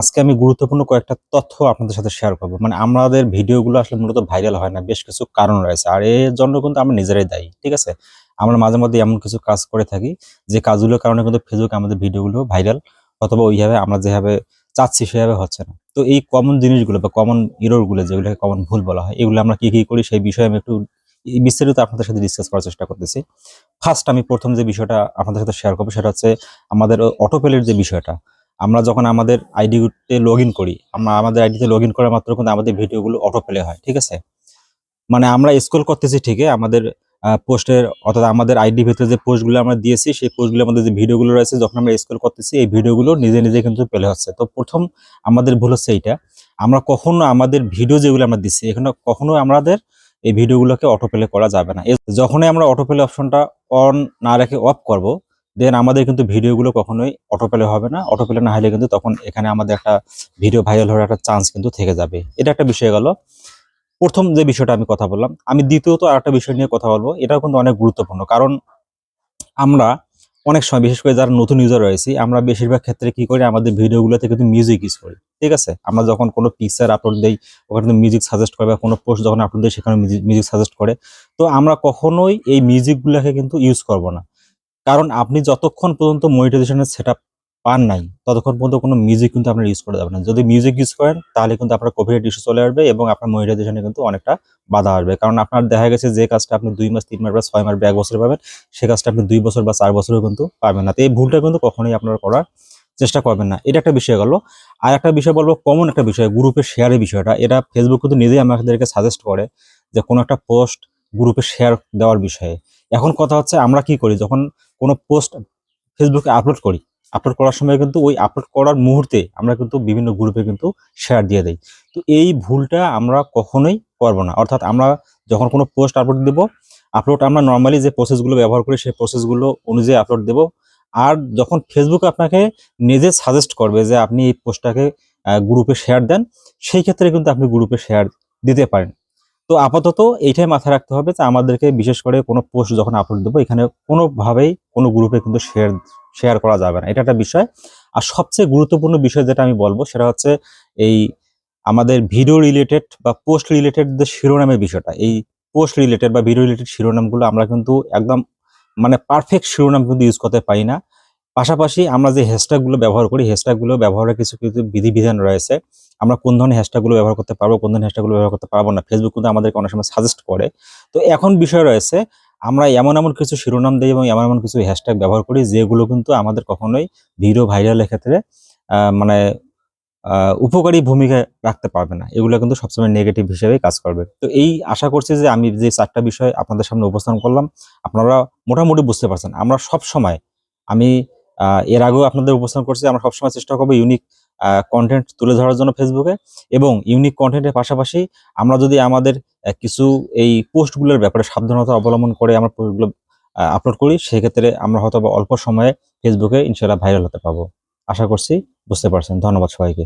আজকে আমি গুরুত্বপূর্ণ কয়েকটা তথ্য আপনাদের সাথে শেয়ার করব। মানে আমাদের ভিডিওগুলো আসলে মূলত ভাইরাল হয় না, বেশ কিছু কারণ রয়েছে। আর এর জন্য কিন্তু আমরা নিজেরাই দায়ী, ঠিক আছে? আমরা মাঝে মধ্যে এমন কিছু কাজ করে থাকি, যে কাজগুলোর কারণে কিন্তু ফেসবুক আমাদের ভিডিওগুলো ভাইরাল অথবা ওইভাবে আমরা যেভাবে চাচ্ছি সেভাবে হচ্ছে না। তো এই কমন জিনিসগুলো বা কমন ইরোরগুলো যেগুলোকে কমন ভুল বলা হয়, এগুলো আমরা কি কি করি সেই বিষয়ে আমি একটু বিস্তারিত আপনাদের সাথে ডিসকাস করার চেষ্টা করতেছি। ফার্স্ট আমি প্রথম যে বিষয়টা আপনাদের সাথে শেয়ার করব, সেটা হচ্ছে আমাদের অটোপেলের যে বিষয়টা আমরা যখন আমাদের আইডিতে লগ ইন করি, আমরা আমাদের আইডিতে লগ ইন করা মাত্র কিন্তু আমাদের ভিডিওগুলো অটো প্লে হয়, ঠিক আছে? মানে আমরা স্ক্রল করতেছি ঠিকই, আমাদের পোস্টের, অর্থাৎ আমাদের আইডি ভিতরে যে পোস্টগুলো আমরা দিয়েছি, সেই পোস্টগুলোর মধ্যে যে ভিডিওগুলো রয়েছে, যখন আমরা স্ক্রল করতেছি, এই ভিডিওগুলো নিজে নিজে কিন্তু প্লে হচ্ছে। তো প্রথম আমাদের ভুল হচ্ছে এইটা, আমরা কখনো আমাদের ভিডিও যেগুলো আমরা দিচ্ছি, এখানে কখনো আমাদের এই ভিডিওগুলোকে অটো প্লে করা যাবে না। যখনই আমরা অটো প্লে অপশনটা অন না রেখে অফ করব দেন আমাদের কিন্তু ভিডিওগুলো কখনোই অটো প্লে হবে না। অটো প্লে না হলে কিন্তু তখন এখানে আমাদের একটা ভিডিও ভাইরাল হওয়ার একটা চান্স কিন্তু থেকে যাবে। এটা একটা বিষয় গেল। প্রথম যে বিষয়টা আমি কথা বললাম, আমি দ্বিতীয়ত আর একটা বিষয় নিয়ে কথা বলব। এটাও কিন্তু অনেক গুরুত্বপূর্ণ। কারণ আমরা অনেক সময়, বিশেষ করে যারা নতুন ইউজার রয়েছি, আমরা বেশিরভাগ ক্ষেত্রে কি করি, আমাদের ভিডিওগুলোতে কিন্তু মিউজিক ইউজ করি। ঠিক আছে? আমরা যখন কোনো পিকচার আপলোড দেই, ওখানে কিন্তু মিউজিক সাজেস্ট করে বা কোনো পোস্ট যখন আপলোড দেই সেখানে মিউজিক সাজেস্ট করে। তো আমরা কখনোই এই মিউজিকগুলোকে কিন্তু ইউজ করব না। কারণ আপনি যতক্ষণ পর্যন্ত মনিটাইজেশনের সেট পান নাই, ততক্ষণ পর্যন্ত কোনো মিউজিক কিন্তু আপনার ইউজ করে যাবেন না। যদি মিউজিক ইউজ করেন, তাহলে কিন্তু আপনার কপিরাইট ইস্যু চলে আসবে এবং আপনার মনিটাইজেশনে কিন্তু অনেকটা বাধা আসবে। কারণ আপনার দেখা গেছে যে কাজটা আপনি দুই মাস, তিন মাস বা ছয় মাস বা এক বছর পাবেন, সে কাজটা আপনি দুই বছর বা চার বছরেও কিন্তু পাবেন না। তো এই ভুলটা কিন্তু কখনোই আপনারা করার চেষ্টা করবেন না। এটা একটা বিষয় গেল। আর একটা বিষয় বলব কমন একটা বিষয় গ্রুপে শেয়ারের বিষয়টা। এটা ফেসবুক কিন্তু নিজেই আমাদেরকে সাজেস্ট করে যে কোনো একটা পোস্ট গ্রুপে শেয়ার দেওয়ার বিষয়ে। এখন কথা হচ্ছে আমরা কি করি? যখন কোনো পোস্ট ফেসবুকে আপলোড করি। আপলোড করার সময় কিন্তু ওই আপলোড করার মুহূর্তে আমরা কিন্তু বিভিন্ন গ্রুপে কিন্তু শেয়ার দিয়ে দেই। তো এই ভুলটা আমরা কখনোই করব না। অর্থাৎ আমরা যখন কোনো পোস্ট আপলোড দেব আপলোড আমরা নর্মালি যে প্রসেসগুলো ব্যবহার করি, সেই প্রসেসগুলো অনুযায়ী আপলোড দেব। আর যখন ফেসবুক আপনাকে নিজে সাজেস্ট করবে যে আপনি এই পোস্টটাকে গ্রুপে শেয়ার দেন, সেই ক্ষেত্রে কিন্তু আপনি গ্রুপে শেয়ার দিতে পারেন। তো আপাতত এইটাই মাথায় রাখতে হবে যে আমাদেরকে বিশেষ করে কোনো পোস্ট যখন আপলোড দেবো, এখানে কোনোভাবেই কোনো গ্রুপে কিন্তু শেয়ার শেয়ার করা যাবে না। এটা একটা বিষয়। আর সবচেয়ে গুরুত্বপূর্ণ বিষয় যেটা আমি বলব, সেটা হচ্ছে এই আমাদের ভিডিও রিলেটেড বা পোস্ট রিলেটেড যে শিরোনামের বিষয়টা, এই পোস্ট রিলেটেড বা ভিডিও রিলেটেড শিরোনামগুলো আমরা কিন্তু একদম মানে পারফেক্ট শিরোনাম কিন্তু ইউজ করতে পারি না। পাশাপাশি আমরা যে হ্যাশট্যাগুলো ব্যবহার করি হ্যাশট্যাগুলো ব্যবহারের কিছু কিছু বিধিবিধান রয়েছে আমরা কোন ধরনের হ্যাশট্যাগুলো ব্যবহার করতে পারব, কোন ধরনের হ্যাশট্যাগুলো ব্যবহার করতে পারব না ফেসবুক কিন্তু আমাদেরকে অনেক সময় সাজেস্ট করে। তো এখন বিষয় রয়েছে, আমরা এমন এমন কিছু শিরোনাম দিই এবং এমন এমন কিছু হ্যাশট্যাগ ব্যবহার করি, যেগুলো কিন্তু আমাদের কখনোই ভিডিও ভাইরালের ক্ষেত্রে মানে উপকারী ভূমিকা রাখতে পারবে না। এগুলো কিন্তু সবসময় নেগেটিভ হিসেবে কাজ করবে। তো এই আশা করছি যে আমি যে চারটা বিষয় আপনাদের সামনে উপস্থাপন করলাম, আপনারা মোটামুটি বুঝতে পারছেন। আমরা সব সময় আমি এর আগেও আপনাদের উপস্থাপন করছি, আমরা সবসময় চেষ্টা করব ইউনিক কন্টেন্ট তুলে ধরার জন্য ফেসবুকে এবং ইউনিক কন্টেন্টের পাশাপাশি আমরা যদি আমাদের কিছু এই পোস্টগুলোর ব্যাপারে সাবধানতা অবলম্বন করে আমরা পোস্টগুলো আপলোড করি, সেক্ষেত্রে আমরা হয়তো অল্প সময়ে ফেসবুকে ইনশাল্লাহ ভাইরাল হতে পারব আশা করছি বুঝতে পারছেন। ধন্যবাদ সবাইকে।